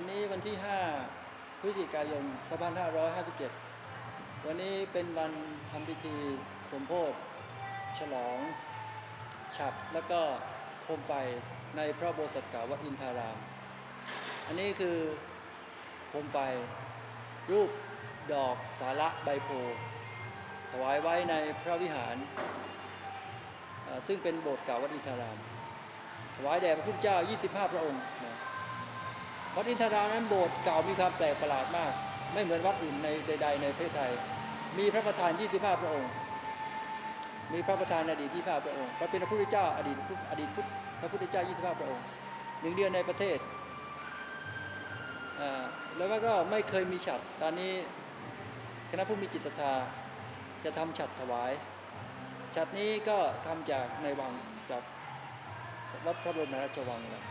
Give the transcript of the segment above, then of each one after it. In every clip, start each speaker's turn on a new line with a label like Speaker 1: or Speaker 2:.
Speaker 1: วันนี้วันที่ 5 พฤศจิกายน 2557 วันนี้เป็นวันทำพิธีสมโพธฉลอง ฉัดแล้วก็โคมไฟในพระโบสถ์เก่าวัดอินทาราม อันนี้คือโคมไฟ รูปดอกสาระใบโพถวายไว้ในพระวิหาร ซึ่งเป็นโบสถ์เก่าวัดอินทาราม ถวายแด่พระพุทธเจ้า 25 พระองค์ วัดอินทรานั้นโบสถ์เก่ามีความแปลกประหลาดมาก ไม่เหมือนวัดอื่นในใด ๆ ในประเทศไทย มีพระประธาน 25 พระองค์ มีพระประธานอดีต25พระองค์พระเป็นพระพุทธเจ้าอดีตพุทธอดีตพุทธพระพุทธเจ้า 25 พระองค์หนึ่งเดือนในประเทศแล้วก็ไม่เคยมีฉัดตอนนี้คณะผู้มีจิตศรัทธาจะทำฉัดถวาย ฉัดนี้ก็ทำจากในวังจากวัดพระบรมราชวังเลย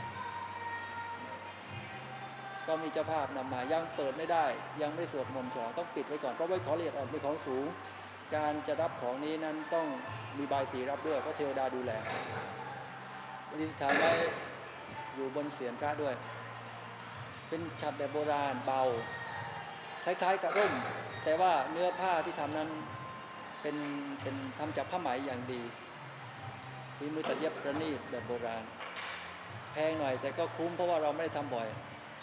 Speaker 1: ก็มีเจ้าภาพนำมายังเปิดไม่ได้ ยังไม่ได้สวดมนต์ฉลองต้องปิดไว้ก่อนเพราะไว้ขอละเอียดอ่อนเป็นของสูง การจะรับของนี้นั้นต้องมีใบสีรับด้วยเพราะเทวดาดูแลบริสถานไว้อยู่บนเศียรพระด้วย เป็นฉัดแบบโบราณเบา คล้ายๆกับร่ม แต่ว่าเนื้อผ้าที่ทำนั้นเป็นเป็นทำจากผ้าไหมอย่างดีฝีมือตัดเย็บประณีตแบบโบราณ แพงหน่อยแต่ก็คุ้มเพราะว่าเราไม่ได้ทำบ่อย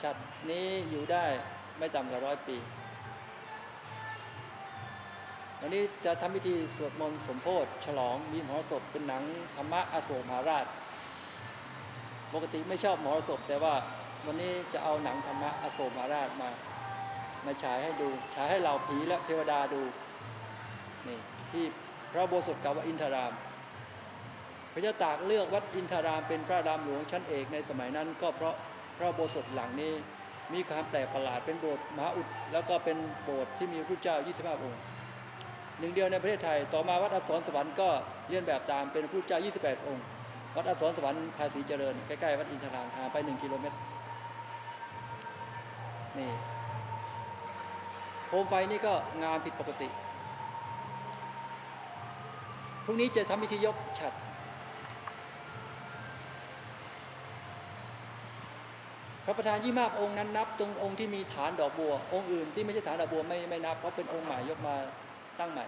Speaker 1: ฉัดนี้อยู่ได้ไม่ต่ำกว่าร้อยปีวันนี้จะทำพิธีสวดมนต์สมโพธิฉลองมีมหรสพเป็นหนังธรรมะอโศกมหาราช ปกติไม่ชอบมหรสพ แต่ว่าวันนี้จะเอาหนังธรรมะอโศกมหาราชมา มาฉายให้ดูฉายให้เราผีและเทวดาดูนี่ที่พระโบสถกาวัดอินทราม พระเจ้าตากเลือกวัดอินทารามเป็นพระรามหลวงชั้นเอกในสมัยนั้นก็เพราะ พระโบสถหลังนี้มีความแปลกประหลาดเป็นโบสถ์มหาอุด แล้วก็เป็นโบสถ์ที่มีพระเจ้า 25 องค์ หนึ่งเดียวในประเทศไทย ต่อมาวัดอับสรสวรรค์ก็เลียนแบบตามเป็นพระเจ้า 28 องค์ วัดอับสรสวรรค์ภาษีเจริญใกล้ๆวัดอินทรามห่างไป 1 กิโลเมตร นี่โคมไฟนี่ก็งามผิดปกติ พรุ่งนี้จะทำพิธียกฉัด พระประธานยี่มากองค์นั้นนับ ตรงองค์ที่มีฐานดอกบัว องค์อื่นที่ไม่ใช่ฐานดอกบัวไม่ไม่นับเพราะเป็นองค์ใหม่ยกมาตั้งใหม่